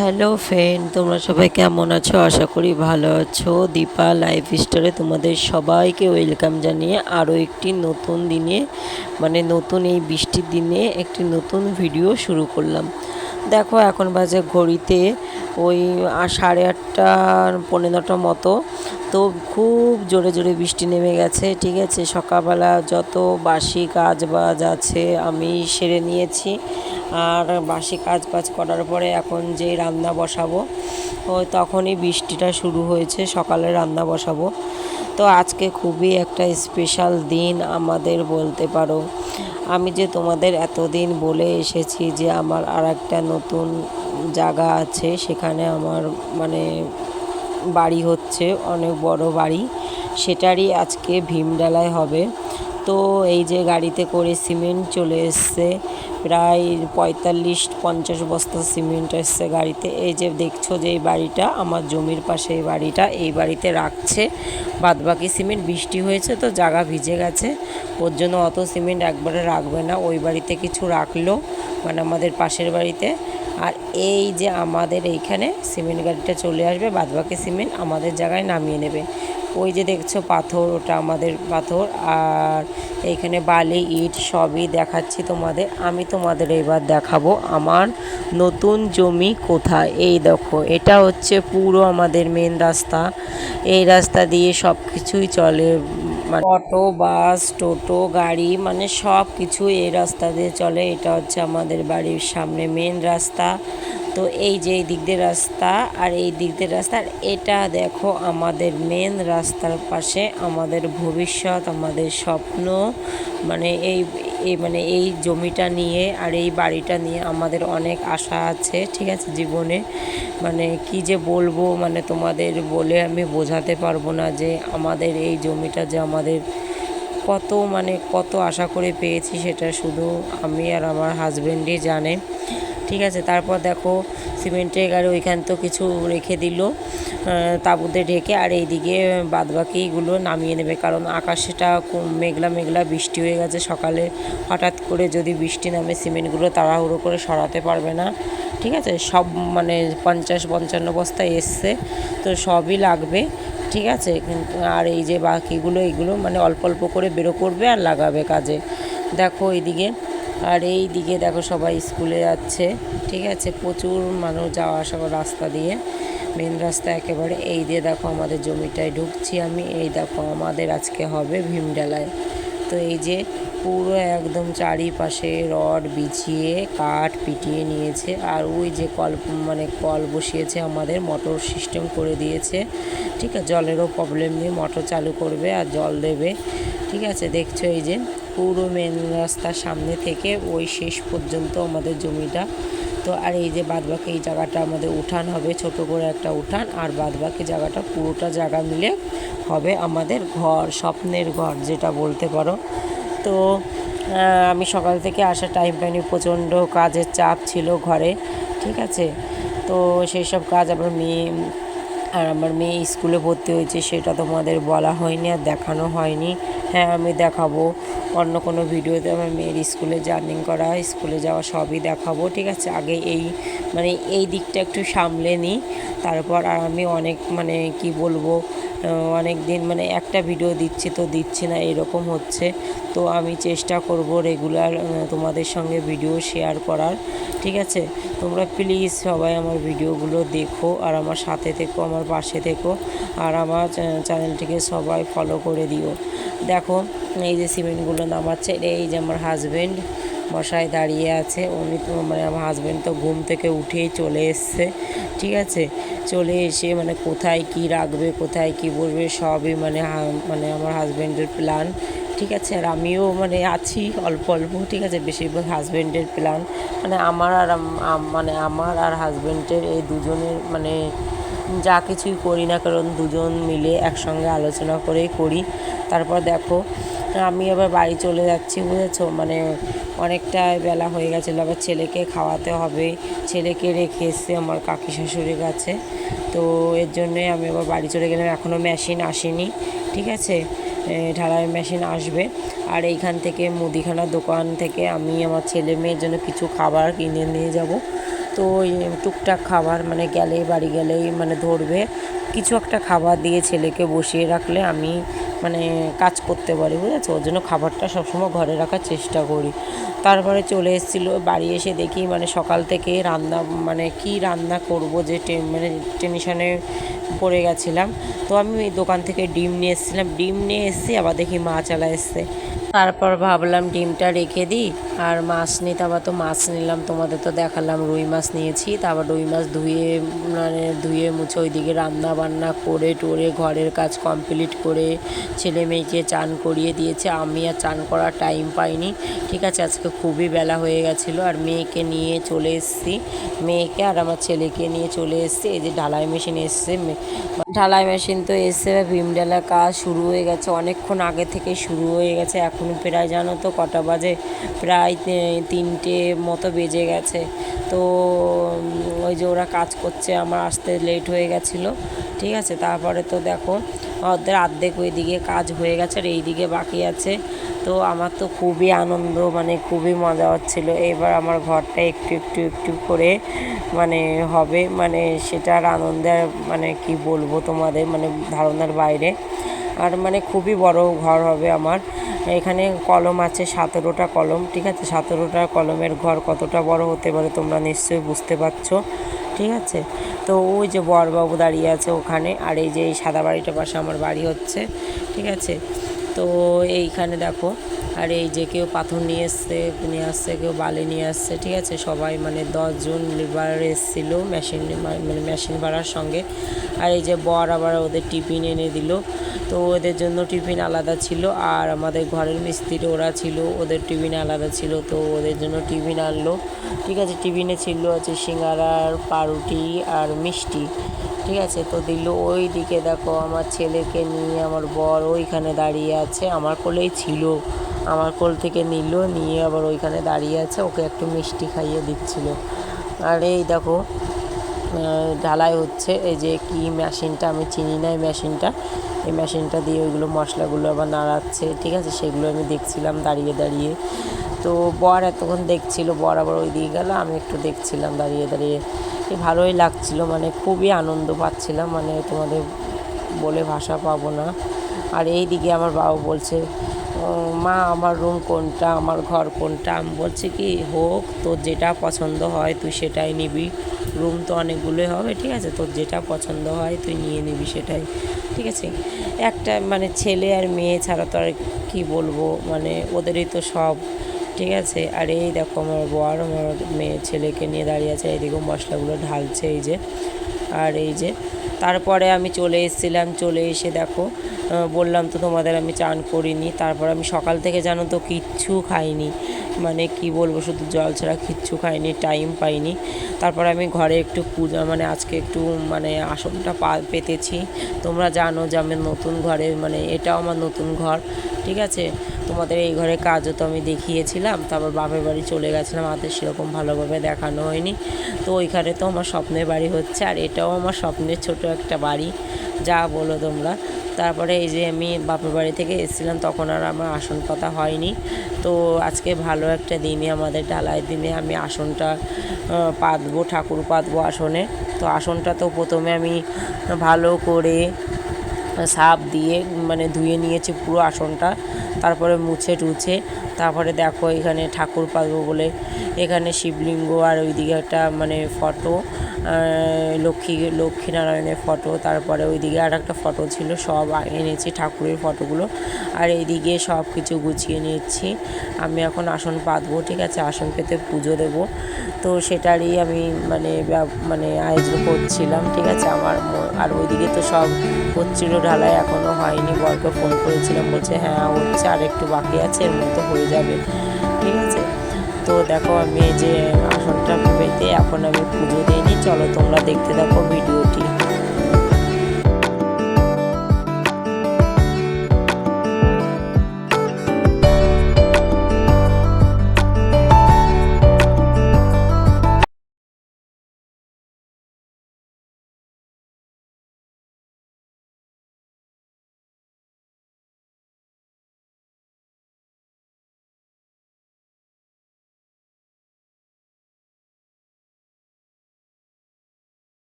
Hello friend তোমরা সবাই কেমন আছো? আশা করি ভালো আছো। দীপা লাইফ স্টোরে তোমাদের সবাইকে ওয়েলকাম জানিয়ে আরও একটি নতুন দিনে মানে নতুন এই বৃষ্টির দিনে একটি নতুন ভিডিও শুরু করলাম। দেখো, এখন বাজে ঘড়িতে ওই সাড়ে আটটা পনেরো নটার মতো। তো খুব জোরে জোরে বৃষ্টি নেমে গেছে, ঠিক আছে? সকালবেলা যত বাসি কাজ বাজ আছে, আমি সেরে নিয়েছি। আর বাসি কাজ বাজ করার পরে এখন যে রান্না বসাবো তখনই বৃষ্টিটা শুরু হয়েছে, সকালে রান্না বসাবো। তো আজকে খুবই একটা স্পেশাল দিন আমাদের বলতে পারো। আমি যে তোমাদের এতদিন বলে এসেছি যে আমার আর একটা নতুন জায়গা আছে, সেখানে আমার মানে বাড়ি হচ্ছে, অনেক বড় বাড়ি, সেটারই আজকে ভীমডালায় হবে। তো এই যে গাড়িতে করে সিমেন্ট চলে এসছে প্রায় পঁয়তাল্লিশ, পঞ্চাশ বস্তা সিমেন্ট এসছে গাড়িতে। এই যে দেখছ যে এই বাড়িটা, আমার জমির পাশে এই বাড়িটা, এই বাড়িতে রাখছে। বাদবাকি সিমেন্ট বৃষ্টি হয়েছে তো জায়গা ভিজে গেছে। ওর জন্য অত সিমেন্ট একবারে রাখবে না। ওই বাড়িতে কিছু রাখল মানে আমাদের পাশের বাড়িতে। আর এই যে আমাদের এইখানে সিমেন্ট গাড়িটা চলে আসবে, বাদবাকি সিমেন্ট আমাদের জায়গায় নামিয়ে নেবে। ওই যে দেখছ পাথর, ওটা আমাদের পাথর। আর এইখানে বালি, ইট সবই দেখাচ্ছি তোমাদের। আমি তোমাদের এবার দেখাবো আমার নতুন জমি কোথায়। এই দেখো, এটা হচ্ছে পুরো আমাদের মেন রাস্তা। এই রাস্তা দিয়ে সব কিছুই চলে। মানে অটো, বাস, টোটো, গাড়ি মানে সব কিছু এই রাস্তা দিয়ে চলে। এটা হচ্ছে আমাদের বাড়ির সামনে মেন রাস্তা। তো এই যে এই দিক দিয়ে রাস্তা আর এই দিক দিয়ে রাস্তা, আর এটা দেখো আমাদের মেন রাস্তার পাশে আমাদের ভবিষ্যৎ, আমাদের স্বপ্ন মানে এই এই মানে এই জমিটা নিয়ে আর এই বাড়িটা নিয়ে আমাদের অনেক আশা আছে, ঠিক আছে, জীবনে। মানে কি যে বলব মানে তোমাদের বলে আমি বোঝাতে পারব না যে আমাদের এই জমিটা যে আমাদের কত মানে কত আশা করে পেয়েছি সেটা শুধু আমি আর আমার হাজবেন্ডই জানে। ঠিক আছে, তারপর দেখো সিমেন্টের গাড়ি ওইখান তো কিছু রেখে দিল তাঁবুতে ঢেকে আর এইদিকে বাদবাকিগুলো নামিয়ে নেবে। কারণ আকাশটা মেঘলা মেঘলা বৃষ্টি হয়ে গেছে সকালে। হঠাৎ করে যদি বৃষ্টি নামে সিমেন্টগুলো তাড়াহুড়ো করে সরাতে পারবে না ঠিক আছে? সব মানে পঞ্চাশ, পঞ্চান্ন বস্তা এসছে, তো সবই লাগবে, ঠিক আছে? কিন্তু আর এই যে বাকিগুলো এইগুলো মানে অল্প অল্প করে বেরো করবে আর লাগাবে কাজে। দেখো এইদিকে, আর এই দিকে দেখো সবাই স্কুলে যাচ্ছে, ঠিক আছে? প্রচুর মানুষ যাওয়া আসা রাস্তা দিয়ে। মেন রাস্তা একেবারে এই দিয়ে দেখো আমাদের জমিটায় ঢুকছি আমি, এই দেখো আমাদের আজকে হবে ভীমডালায়। তো এই যে পুরো একদম চারিপাশে রড বিছিয়ে, কাঠ পিটিয়ে নিয়েছে। আর ওই যে কল মানে কল বসিয়েছে আমাদের মোটর সিস্টেম করে দিয়েছে। ঠিক আছে, জলেরও প্রবলেম নেই মোটর চালু করবে আর জল দেবে। ঠিক আছে, দেখছ এই যে, পুরো মেন রাস্তার সামনে থেকে ওই শেষ পর্যন্ত আমাদের জমিটা। তো আর এই যে বাদবাকি এই জায়গাটা আমাদের উঠান হবে, ছোট করে একটা উঠান। আর বাদবাকি জায়গাটা পুরোটা জায়গা মিলে হবে আমাদের ঘর, স্বপ্নের ঘর, যেটা বলতে পারো। তো আমি সকাল থেকে আসার টাইম পাইনি। প্রচণ্ড কাজের চাপ ছিল ঘরে, ঠিক আছে? তো সেই সব কাজ আবার মেয়ে আর আমার মেয়ে স্কুলে ভর্তি হয়েছে, সেটা তোমাদের বলা হয়নি আর দেখানো হয়নি। হ্যাঁ আমি দেখাবো। অন্য কোনো ভিডিওতে আমার মেয়ের স্কুলে জার্নিং করা, স্কুলে যাওয়া সবই দেখাবো, ঠিক আছে? আগে এই মানে এই দিকটা একটু সামলে নিই। তারপর আর আমি অনেক মানে কি বলব অনেক দিন মানে একটা ভিডিও দিচ্ছি তো দিচ্ছি না, এরকম হচ্ছে। তো আমি চেষ্টা করব রেগুলার তোমাদের সঙ্গে ভিডিও শেয়ার করার, ঠিক আছে? তোমরা প্লিজ সবাই আমার ভিডিওগুলো দেখো আর আমার সাথে থেকো, আমার পাশে থেকো আর আমার চ্যানেলটিকে সবাই ফলো করে দিও। দেখো, এই যে সিমেন্টগুলো নামাচ্ছে, এই যে আমার হাজব্যান্ড বসায় দাঁড়িয়ে আছে, উনি তো মানে আমার হাজব্যান্ড তো ঘুম থেকে উঠেই চলে এসছে, ঠিক আছে? চলে এসে মানে কোথায় কি রাখবে, কোথায় কি বলবে সবই মানে মানে আমার হাজব্যান্ডের প্ল্যান ঠিক আছে? আর আমিও মানে আছি অল্প অল্প, ঠিক আছে? বেশিরভাগ হাজবেন্ডের প্ল্যান মানে আমার আর মানে আমার আর হাজবেন্ডের এই দুজনের মানে যা কিছুই করি না, কারণ দুজন মিলে একসঙ্গে আলোচনা করেই করি। তারপর দেখো, আমি আবার বাড়ি চলে যাচ্ছি, বুঝেছ? মানে অনেকটা বেলা হয়ে গেছিল, আবার ছেলেকে খাওয়াতে হবে। ছেলেকে রেখে এসছি আমার কাকি শাশুড়ির কাছে। তো এর জন্যে আমি আবার বাড়ি চলে গেলাম। এখনও মেশিন আসেনি, ঠিক আছে? ঢালাই মেশিন আসবে। আর এইখান থেকে মুদিখানার দোকান থেকে আমি আমার ছেলে মেয়ের জন্য কিছু খাবার কিনে নিয়ে যাব। তো টুকটাক খাবার মানে গেলে, বাড়ি গেলেই মানে ধরবে। কিছু একটা খাবার দিয়ে ছেলেকে বসিয়ে রাখলে আমি মানে কাজ করতে পারি, বুঝেছ? ওর জন্য খাবারটা সবসময় ঘরে রাখার চেষ্টা করি। তারপরে চলে এসেছিল, বাড়ি এসে দেখি মানে সকাল থেকে রান্না মানে কি রান্না করব যে মানে টেনশনে পড়ে গেছিলাম। তো আমি দোকান থেকে ডিম নিয়ে এসেছিলাম। ডিম নিয়ে এসেছি আবার দেখি মা আলা এসছে। তারপর ভাবলাম ডিমটা রেখে দিই, আর মাছ নিতে আবার তো মাছ নিলাম, তোমাদের তো দেখালাম, রুই মাছ নিয়েছি, তারপর রুই মাছ ধুয়ে মানে ধুয়ে মুছে ওইদিকে রান্না বান্না করে টোরে ঘরের কাজ কমপ্লিট করে ছেলে মেয়েকে চান করিয়ে দিয়েছে। আমি আর চান করার টাইম পাইনি, ঠিক আছে, আজকে খুবই বেলা হয়ে গেছিল, আর মেয়েকে নিয়ে চলে এসেছি। মেয়েকে আর আমার ছেলেকে নিয়ে চলে এসেছি, এই যে ঢালাই মেশিন এসছে ঢালাই মেশিন তো এসে ভিম ডালার কাজ শুরু হয়ে গেছে, অনেকক্ষণ আগে থেকে শুরু হয়ে গেছে, এখন প্রায় জানো তো কটা বাজে, প্রায় তিনটে মতো বেজে গেছে। তো ওই যে ওরা কাজ করছে, আমার আসতে লেট হয়ে গেছিল, ঠিক আছে? তারপরে তো দেখো, অর্ধেক ওইদিকে কাজ হয়ে গেছে আর এই দিকে বাকি আছে। তো আমার তো খুবই আনন্দ মানে খুবই মজা হচ্ছিল। এবার আমার ঘরটা একটু একটু একটু করে মানে হবে মানে সেটার আনন্দের মানে কি বলব তোমাদের মানে ধারণার বাইরে। আর মানে খুবই বড় ঘর হবে আমার। এখানে কলম আছে, সতেরোটা কলম, ঠিক আছে? সতেরোটা কলমের ঘর কতটা বড় হতে পারে তোমরা নিশ্চয়ই বুঝতে পারছ, ঠিক আছে? তো ওই যে বরবাবু দাঁড়িয়ে আছে ওখানে, আর এই যে এই সাদা বাড়িটার পাশে আমার বাড়ি হচ্ছে, ঠিক আছে? তো এইখানে দেখো, আর এই যে কেউ পাথর নিয়ে এসছে, নিয়ে আসছে, কেউ বালি নিয়ে আসছে, ঠিক আছে? সবাই মানে দশজন লেবার এসেছিল মেশিন মানে মেশিন ভাড়ার সঙ্গে। আর এই যে বর আবার ওদের টিফিন এনে দিল। তো ওদের জন্য টিফিন আলাদা ছিল, আর আমাদের ঘরের মিস্ত্রি ওরা ছিল, ওদের টিফিন আলাদা ছিল, তো ওদের জন্য টিফিন আনলো। ঠিক আছে? টিফিনে ছিল আছে সিঙ্গারার পাউরুটি, আর মিষ্টি। ঠিক আছে? তো দিল ওই দিকে দেখো, আমার ছেলেকে নিয়ে আমার বর ওইখানে দাঁড়িয়ে আছে, আমার কোলেই ছিল। আমার কোল থেকে নিল, নিয়ে আবার ওইখানে দাঁড়িয়ে আছে, ওকে একটু মিষ্টি খাইয়ে দিচ্ছিল। আর এই দেখো ঢালাই হচ্ছে, এই যে কি মেশিনটা, আমি চিনি না এই মেশিনটা। এই মেশিনটা দিয়ে ওইগুলো মশলাগুলো আবার নাড়াচ্ছে, ঠিক আছে? সেগুলো আমি দেখছিলাম দাঁড়িয়ে দাঁড়িয়ে। তো বর এতক্ষণ দেখছিল, বর আবার ওই দিকে গেল, আমি একটু দেখছিলাম দাঁড়িয়ে দাঁড়িয়ে। কি ভালোই লাগছিল মানে খুবই আনন্দ পাচ্ছিলাম মানে তোমাদের বলে ভাষা পাবো না। আর এই দিকে আমার বাবা বলছে মা, আমার রুম কোনটা, আমার ঘর কোনটা? আমি বলছি কি, হোক, তোর যেটা পছন্দ হয় তুই সেটাই নিবি। রুম তো অনেকগুলোই হবে, ঠিক আছে? তোর যেটা পছন্দ হয় তুই নিয়ে নিবি সেটাই, ঠিক আছে? একটা মানে ছেলে আর মেয়ে ছাড়া তো আর কী বলব? মানে ওদেরই তো সব ঠিক আছে, আর এই দেখো আমার বর, আমার মেয়ে, ছেলেকে নিয়ে দাঁড়িয়ে আছে এইদিকেও মশলাগুলো ঢালছে এই যে, আর এই যে, তারপরে আমি চলে এসেছিলাম, চলে এসে দেখো বললাম তো তোমাদের আমি চান করিনি, তারপর আমি সকাল থেকে জানো তো কিচ্ছু খাইনি মানে কি বলব শুধু জল ছাড়া কিচ্ছু খাইনি টাইম পাইনি, তারপর আমি ঘরে একটু পূজা মানে আজকে একটু মানে আসনটা পা, পেতেছি, তোমরা জানো যে আমি নতুন ঘরে মানে এটাও আমার নতুন ঘর, ঠিক আছে তোমাদের এই ঘরে কাজও তো আমি দেখিয়েছিলাম তারপর বাপের বাড়ি চলে গেছিলাম আমাদের সেরকম ভালোভাবে দেখানো হয়নি। তো ওইখানে তো আমার স্বপ্নের বাড়ি হচ্ছে, আর এটাও আমার স্বপ্নের ছোট একটা বাড়ি, যা বলো তোমরা। তারপরে এই যে আমি বাপের বাড়ি থেকে এসেছিলাম, তখন আর আমার আসন পাতা হয়নি। তো আজকে ভালো একটা দিনে, আমাদের ঢালাই দিনে আমি আসনটা পাতবো, ঠাকুর পাতবো আসনে। তো আসনটা তো প্রথমে আমি ভালো করে সাপ দিয়ে মানে ধুয়ে নিয়েছে পুরো আসনটা তারপরে মুছে টুছে তারপরে দেখো এখানে ঠাকুর পাতবো বলে এখানে শিবলিঙ্গ আর ওইদিকে একটা মানে ফটো লক্ষ্মী, লক্ষ্মীনারায়ণের ফটো, তারপরে ওইদিকে আর একটা ফটো ছিল, সব এনেছি ঠাকুরের ফটোগুলো। আর এইদিকে সব কিছু গুছিয়ে নিচ্ছি। আমি এখন আসন পাতবো, ঠিক আছে? আসন পেতে পুজো দেবো। তো সেটারই আমি মানে মানে আয়োজন করছিলাম, ঠিক আছে? আমার আর ওইদিকে তো সব হচ্ছিল ঢালাই এখনও হয়নি। বরকে ফোন করেছিলাম, বলছে হ্যাঁ হচ্ছে আর একটু বাকি আছে, এর মধ্যে হয়ে যাবে, ঠিক আছে? তো দেখো, আমি যে আসনটা পেতে এখন আমি পুজো দিইনি চলো তোমরা দেখতে দেখো ভিডিওটি।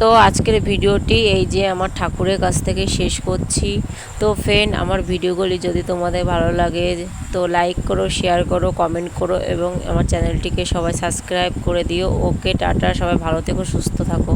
তো আজকের ভিডিওটি এই যে আমার ঠাকুরের কাছ থেকে শেষ করছি। তো ফ্রেন্ড আমার ভিডিওগুলি যদি তোমাদের ভালো লাগে, তো লাইক করো শেয়ার করো কমেন্ট করো এবং আমার চ্যানেলটিকে সবাই সাবস্ক্রাইব করে দিও। ওকে টাটা, সবাই ভালো থেকো, সুস্থ থাকো।